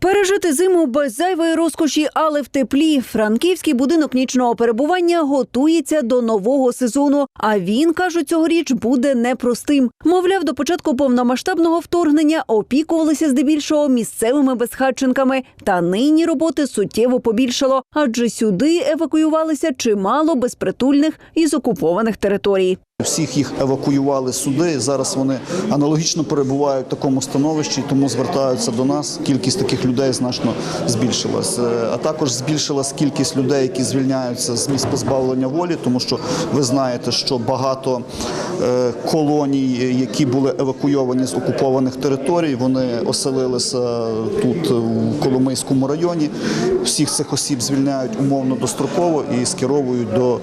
Пережити зиму без зайвої розкоші, але в теплі. Франківський будинок нічного перебування готується до нового сезону. А він кажуть, цьогоріч буде непростим. Мовляв, до початку повномасштабного вторгнення опікувалися здебільшого місцевими безхатченками. Та нині роботи суттєво побільшало, адже сюди евакуювалися чимало безпритульних із окупованих територій. Всіх їх евакуювали сюди. Зараз вони аналогічно перебувають в такому становищі, тому звертаються до нас. Кількість таких людей значно збільшилась. Е, А також збільшилась кількість людей, які звільняються з місць позбавлення волі, тому що ви знаєте, що багато е, колоній, які були евакуйовані з окупованих територій, вони оселилися тут у Коломийському районі. Всіх цих осіб звільняють умовно достроково і скеровують до, е,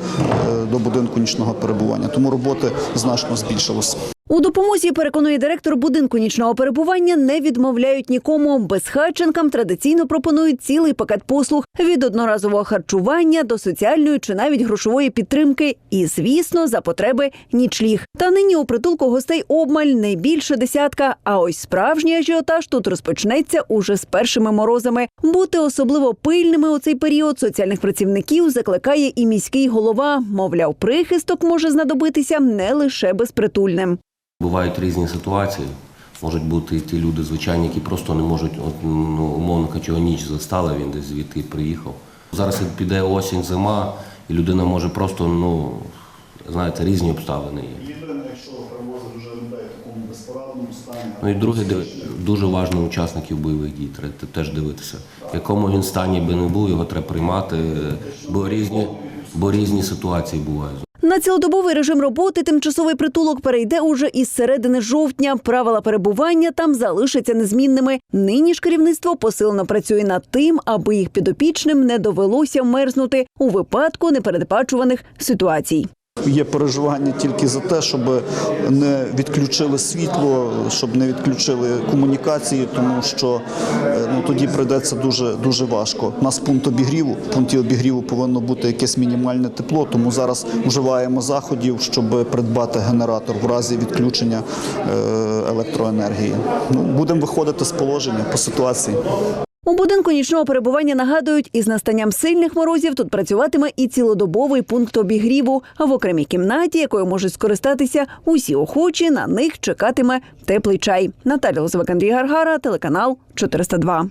до будинку нічного перебування. Тому роботи значно збільшилося. У допомозі переконує директор будинку нічного перебування не відмовляють нікому. Безхатченкам традиційно пропонують цілий пакет послуг від одноразового харчування до соціальної чи навіть грошової підтримки. І, звісно, за потреби нічліг. Та нині у притулку гостей обмаль не більше десятка. А ось справжній ажіотаж тут розпочнеться уже з першими морозами. Бути особливо пильними у цей період соціальних працівників закликає і міський голова. Мовляв, прихисток може знадобитися не лише безпритульним. Бувають різні ситуації. Можуть бути і ті люди, звичайні, які просто не можуть, от, ну, умовно кажучи, його ніч застала, він десь звідти приїхав. Зараз піде осінь, зима, і людина може просто, ну, знаєте, різні обставини є. Єдине, якщо привозять вже людей в такому безпорадному стані. Ну і друге, дуже важливо учасників бойових дій, треба теж дивитися. В якому він стані би не був, його треба приймати, бо різні, бо різні ситуації бувають. На цілодобовий режим роботи тимчасовий притулок перейде уже із середини жовтня. Правила перебування там залишаться незмінними. Нині ж керівництво посилено працює над тим, аби їх підопічним не довелося мерзнути у випадку непередбачуваних ситуацій. Є переживання тільки за те, щоб не відключили світло, щоб не відключили комунікації, тому що е, ну тоді прийдеться дуже дуже важко. У нас пункт обігріву. В пункті обігріву повинно бути якесь мінімальне тепло. Тому зараз вживаємо заходів, щоб придбати генератор в разі відключення е, електроенергії. Ну будемо виходити з положення по ситуації. У будинку нічного перебування нагадують, із настанням сильних морозів тут працюватиме і цілодобовий пункт обігріву. А в окремій кімнаті, якою можуть скористатися усі охочі, на них чекатиме теплий чай. Наталя Лозовик, Андрій Гаргара, телеканал 402.